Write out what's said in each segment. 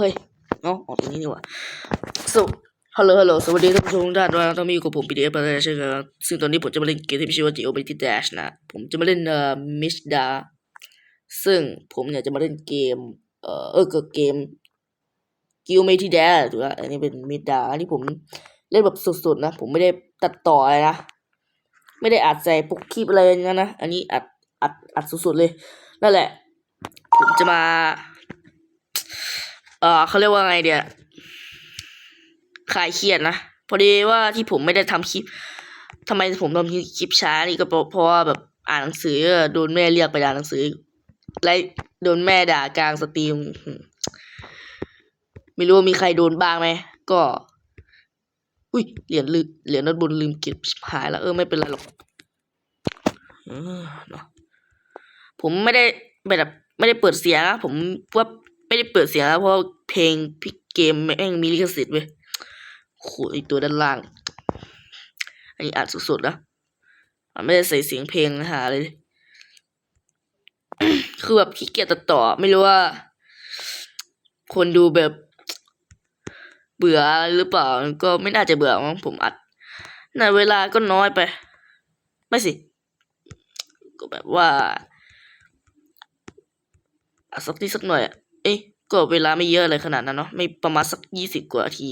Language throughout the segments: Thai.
เฮ้ยเนาะออกตรงนี้นี่หว่าสวฮัลโหลฮัลโหลสวัสดีท่านผู้ชมทุกท่านด้วยนะต้องมีอยู่กับผม PDF อะไรเช่นกันครับซึ่งตอนนี้ผมจะมาเล่นเกมที่มีชื่อว่า Geometry Dash นะ ผมจะมาเล่นเอ่อ Mish Da ซึ่งผมเนี่ยจะมาเล่นเกม เอ่อเออก็เกม Geometry Dash ถูกแล้วอันนี้เป็น Mish Da อันนี้ผมเล่นแบบสุดๆนะ ผมไม่ได้ตัดต่ออะไรนะ ไม่ได้อัดใส่ปุ๊กคลิปอะไรอย่างนั้นนะ อันนี้อัดอัดอัดสุดๆเลย นั่นแหละ ผมจะมา เออเขาเรียกว่าไงเดียคลายเครียดนะพอดีว่าที่ผมไม่ได้ทำคลิปทำไมผมทำคลิปช้านี่ก็เพราะเพราะว่าแบบอ่านหนังสือโดนแม่เรียกไปอ่านหนังสือแลโดนแม่ด่ากลางสตรีมไม่รู้ว่ามีใครโดนบ้างไหมก็ อุ้ยเหรียญลืมเหรียญนัดบนลืมเก็บหายแล้วเออไม่เป็นไรหรอกผมไม่ได้แบบไม่ได้เปิดเสียงนะผมว่า ไม่ได้เปิดเสียงนะเพราะเพลงพิกเกมแม่งมีลิขสิทธิ์เว้ยโหไอตัวด้านล่าง อันนี้อัดสุดๆนะมันไม่ได้ใส่เสียงเพลงนะหาเลย คือแบบขี้เกียจตัดต่อ ไม่รู้ว่า คนดูแบบ เบื่อหรือเปล่า ก็ไม่น่าจะเบื่อมั้งผมอัดในเวลาก็น้อยไป ไม่สิ ก็แบบว่าอัดสักนิดสักหน่อยอะ เอ้ยก็เวลาไม่เยอะเลยขนาดนั้นเนาะไม่ประมาณสักยี่สิบกว่านาที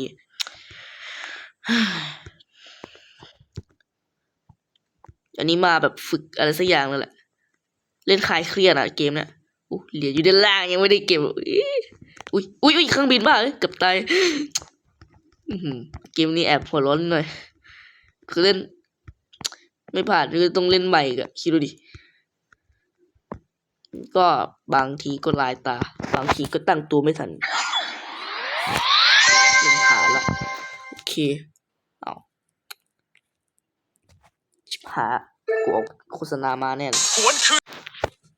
อันนี้มาแบบฝึกอะไรสักอย่างเลยแหละ เล่นคลายเครียดอะเกมเนี่ยอู้เหรียอยู่ด้านล่างยังไม่ได้เก็บอุ๊ยอุ้ยอุ้ยอุ้ยเครื่องบินบ้าเลยเกับตายเกมนี้แอบหัวร้อนหน่อย คือเล่น ไม่ผ่านคือต้องเล่นใหม่กอะคิดดูดิ ก็บางทีก็ลายตา บางทีก็ตั้งตัวไม่ทันล่นผ่านละโอเค เอาชิบหากูเอาโฆษณามาแน่ยหวน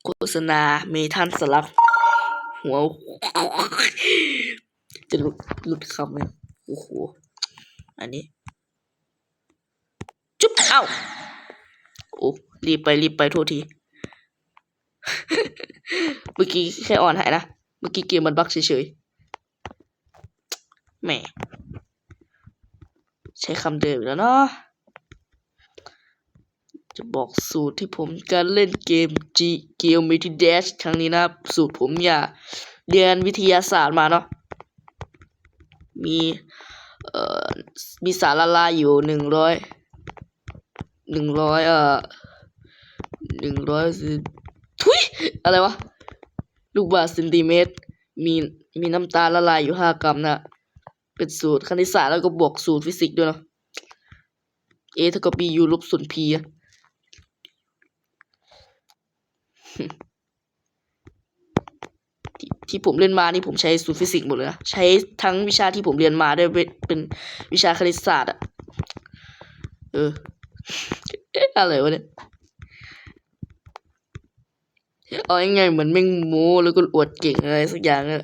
โฆษณาเมทันสลัก หัว จะหลุดหลุดคำเลยโอ้โห อันนี้ จุ๊บเอ้าโอ้รีบไป รีบไปโทษที เมื่อกี้แค่อ่อนหายนะ มื่อกี้เกมมันบั๊กเฉยๆแหมใช้คำเดิมแล้วเนาะจะบอกสูตรที่ผมการเล่นเกม G Geometry Dash ครั้งนี้นะสูตรผมอย่าเรียนวิทยาศาสตร์มาเนาะมีเอ่อมีสารละลายอยู่หนึ่งร้อยหนึ่งร้อยเอ่อหนึ่งร้อยสิทุยอะไรวะ ลูกบาศก์เซนติเมตร มีมีน้ำตาลละลายอยู่ห้ากรัมนะเป็นสูตรคณิตศาสตร์แล้วก็บวกสูตรฟิสิกส์ด้วยเนาะ A เท่ากับ B U ลบส่วน P อะที่ที่ผมเรียนมานี่ผมใช้สูตรฟิสิกส์หมดเลยนะใช้ทั้งวิชาที่ผมเรียนมาด้วยเป็นเป็นวิชาคณิตศาสตร์อะเอออะไรวะเนี่ย เอายังไงเหมือนแม่งโม้แล้วก็อวดเก่งอะไรสักอย่างเนี่ย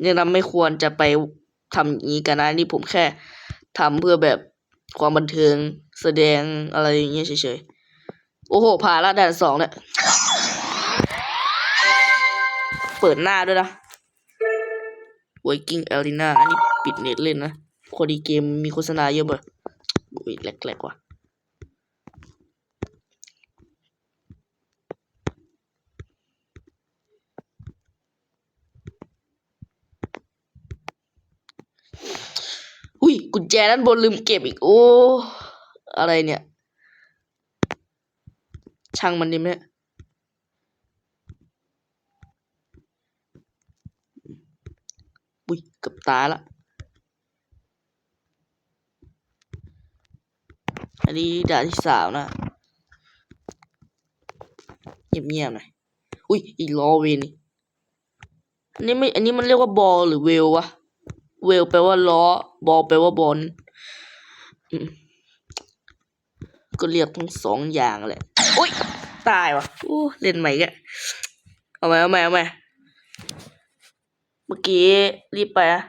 เนี่ยเราไม่ควรจะไปทำอย่างนี้กันนะนี่ผมแค่ทำเพื่อแบบความบันเทิงแสดงอะไรอย่างเงี้ยเฉยๆ โอ้โหผ่านละด่านสองเนี่ยเปิดหน้าด้วยนะ Working Arena อันนี้ปิดเน็ตเล่นนะพอดีเกมมีโฆษณาเยอะเบอุ้ยแหลกๆว่ะ อุ้ย กุญแจด้านบนลืมเก็บอีก โอ้ อะไรเนี่ย ช่างมันดิแม่อุ้ยกับตายละ อันนี้ด่านที่สามนะเงียบๆหน่อย อุ้ย อีกล้อเวนนี่อันนี้ไม่ อันนี้มันเรียกว่าบอลหรือเวลวะ เวลแปลว่าล้อ บอลแปลว่าบอลก็เรียกทั้งสองอย่างแหละโอุ้ยตายวะโอ้เล่นใหม่แกะเอาใหม่เอาใหม่เอาใหม่เมื่อกี้รีบไปอะ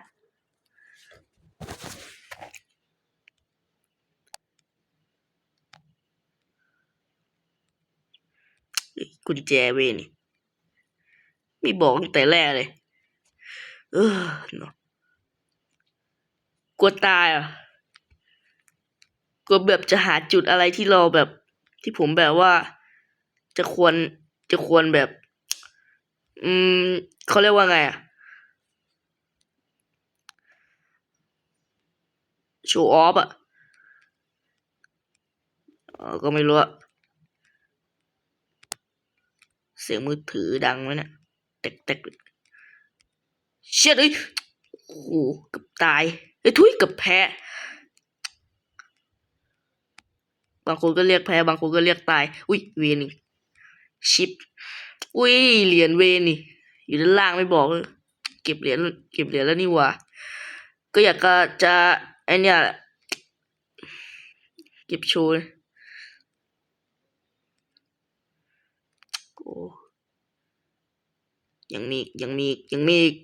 กุญแจเวยนี่ไม่บอกตั้งแต่แรกเลย เออเนาะ ลัวตายอะกลัวแบบจะหาจุดอะไรที่เราแบบ ที่ผมแบบว่า จะควรจะควรแบบ อืมเขาเรียกว่าไงอะโชว์ออฟอะก็ไม่รู้อะเสียงมือถือดังไหมเนี่ยแตกแตกเชี่ยเอ้ยโอ้โหกับตาย เอ้ทุยกับแพบางคนก็เรียกแพบางคนก็เรียกตาย อุ้ยเวนี่ชิป อุ้ยเหรียญเวนี่ อยู่ด้านล่างไม่บอกเลยเก็บเหรียญเก็บเหรียญแล้วนี่ว่าก็อยากจะไอเนี่ยเก็บโชว์เลยโอ้ยังมียังมียังมีอีก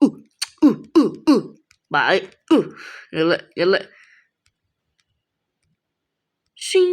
อู้อู้อู้ อู้บ่ายอู้นั่นแหละนั่นแหละชิง